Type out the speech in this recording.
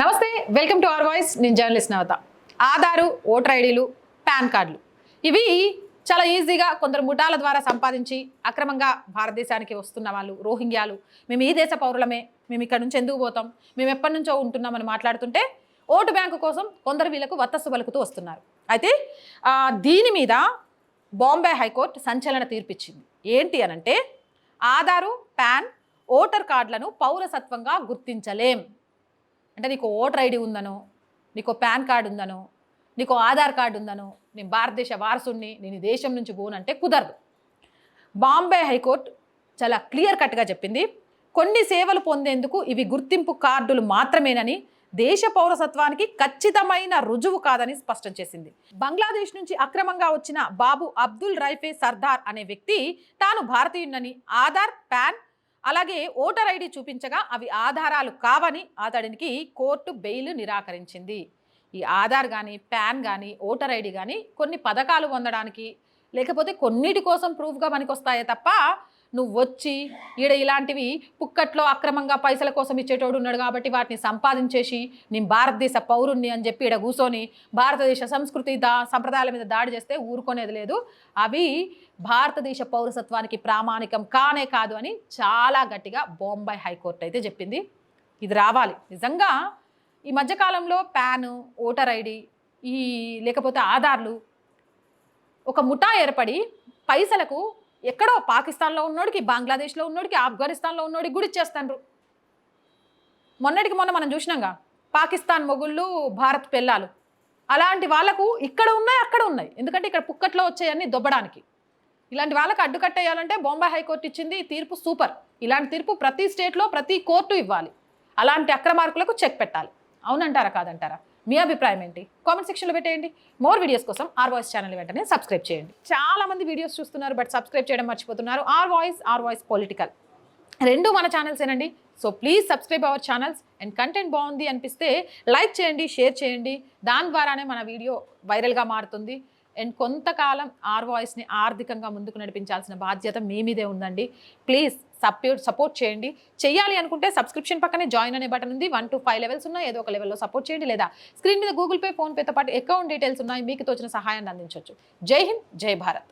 నమస్తే welcome to our voice. నేను journalist Navatha. Aadhaar voter ఐడీలు పాన్ కార్డులు. ఇవి చాలా ఈజీగా కొందరు ముఠాల ద్వారా సంపాదించి అక్రమంగా భారతదేశానికి వస్తున్న వాళ్ళు రోహింగ్యాలు. మేము ఈ దేశ పౌరులమే. మేము ఇక్కడ నుంచి ఎందుకు పోతాం? మేము ఎప్పటి నుంచో ఉంటున్నామని మాట్లాడుతుంటే ఓటు బ్యాంకు కోసం కొందరు వీళ్ళకు వత్తస్సు పలుకుతూ వస్తున్నారు. అయితే దీని మీద బాంబే హైకోర్టు సంచలన తీర్పిచ్చింది. ఏంటి అనంటే ఆధారు పాన్ ఓటర్ కార్డులను పౌరసత్వంగా గుర్తించలేం. అంటే నీకు ఓటర్ ఐడి ఉందనో నీకు పాన్ కార్డు ఉందనో నీకు ఆధార్ కార్డు ఉందనో నేను భారతదేశ వారసుని నేను దేశం నుంచి పోనంటే కుదరదు. బాంబే హైకోర్టు చాలా క్లియర్ కట్గా చెప్పింది. కొన్ని సేవలు పొందేందుకు ఇవి గుర్తింపు కార్డులు మాత్రమేనని దేశ పౌరసత్వానికి ఖచ్చితమైన రుజువు కాదని స్పష్టం చేసింది. బంగ్లాదేశ్ నుంచి అక్రమంగా వచ్చిన బాబు అబ్దుల్ రైఫే సర్దార్ అనే వ్యక్తి తాను భారతీయునని ఆధార్ పాన్ అలాగే ఓటర్ ఐడి చూపించగా అవి ఆధారాలు కావని అతడికి కోర్టు బెయిల్ నిరాకరించింది. ఈ ఆధార్ కానీ పాన్ కానీ ఓటర్ ఐడి కానీ కొన్ని పథకాలు పొందడానికి లేకపోతే కొన్నిటి కోసం ప్రూఫ్గా పనికొస్తాయే తప్ప నువ్వు వచ్చి ఈడ ఇలాంటివి పుక్కట్లో అక్రమంగా పైసల కోసం ఇచ్చేటోడు ఉన్నాడు కాబట్టి వాటిని సంపాదించేసి నేను భారతదేశ పౌరుణ్ణి అని చెప్పి ఈడ కూర్చొని భారతదేశ సంస్కృతి దా సంప్రదాయాల మీద దాడి చేస్తే ఊరుకునేది లేదు. అవి భారతదేశ పౌరసత్వానికి ప్రామాణికం కానే కాదు అని చాలా గట్టిగా బొంబాయి హైకోర్టు అయితే చెప్పింది. ఇది రావాలి. నిజంగా ఈ మధ్యకాలంలో ప్యాను ఓటర్ ఐడి ఈ లేకపోతే ఆధార్లు ఒక ముఠా ఏర్పడి పైసలకు ఎక్కడో పాకిస్తాన్లో ఉన్నోడికి బంగ్లాదేశ్లో ఉన్నోడికి ఆఫ్ఘనిస్తాన్లో ఉన్నోడికి కూడా ఇచ్చేస్తాండ్రు. మొన్నటికి మొన్న మనం చూసినాంగా పాకిస్తాన్ మొగుళ్ళు భారత్ పెళ్ళాలు. అలాంటి వాళ్ళకు ఇక్కడ ఉన్నాయి అక్కడ ఉన్నాయి. ఎందుకంటే ఇక్కడ పుక్కట్లో వచ్చాయన్నీ దొబ్బడానికి. ఇలాంటి వాళ్ళకి అడ్డుకట్టేయాలంటే బొంబాయి హైకోర్టు ఇచ్చింది ఈ తీర్పు సూపర్. ఇలాంటి తీర్పు ప్రతి స్టేట్లో ప్రతి కోర్టు ఇవ్వాలి. అలాంటి అక్రమార్కులకు చెక్ పెట్టాలి. అవునంటారా కాదంటారా? మీ అభిప్రాయం ఏంటి? కామెంట్ సెక్షన్లో పెట్టేయండి. మోర్ వీడియోస్ కోసం ఆర్ వాయిస్ ఛానల్ వెంటనే సబ్స్క్రైబ్ చేయండి. చాలా మంది వీడియోస్ చూస్తున్నారు బట్ సబ్స్క్రైబ్ చేయడం మర్చిపోతున్నారు. R voice R voice political. రెండు మన ఛానల్సేనండి so please subscribe our channels and content బాగుంది అనిపిస్తే లైక్ చేయండి షేర్ చేయండి. దాని ద్వారానే మన వీడియో వైరల్గా మారుతుంది. అండ్ కొంతకాలం ఆర్ వాయిస్ని ఆర్థికంగా ముందుకు నడిపించాల్సిన బాధ్యత మీ మీదే ఉందండి. ప్లీజ్ సపోర్ట్ సపోర్ట్ చేయండి. చేయాలి అనుకుంటే సబ్స్క్రిప్షన్ పక్కనే జాయిన్ అనే బటన్ ఉంది. వన్ టు ఫైవ్ లెవెల్స్ ఉన్నాయి. ఏదో ఒక లెవెల్లో సపోర్ట్ చేయండి. లేదా స్క్రీన్ మీద గూగుల్ పే ఫోన్పేతో పాటు అకౌంట్ డీటెయిల్స్ ఉన్నాయి. మీకు తోచిన సహాయాన్ని అందించవచ్చు జై హింద్ జై భారత్.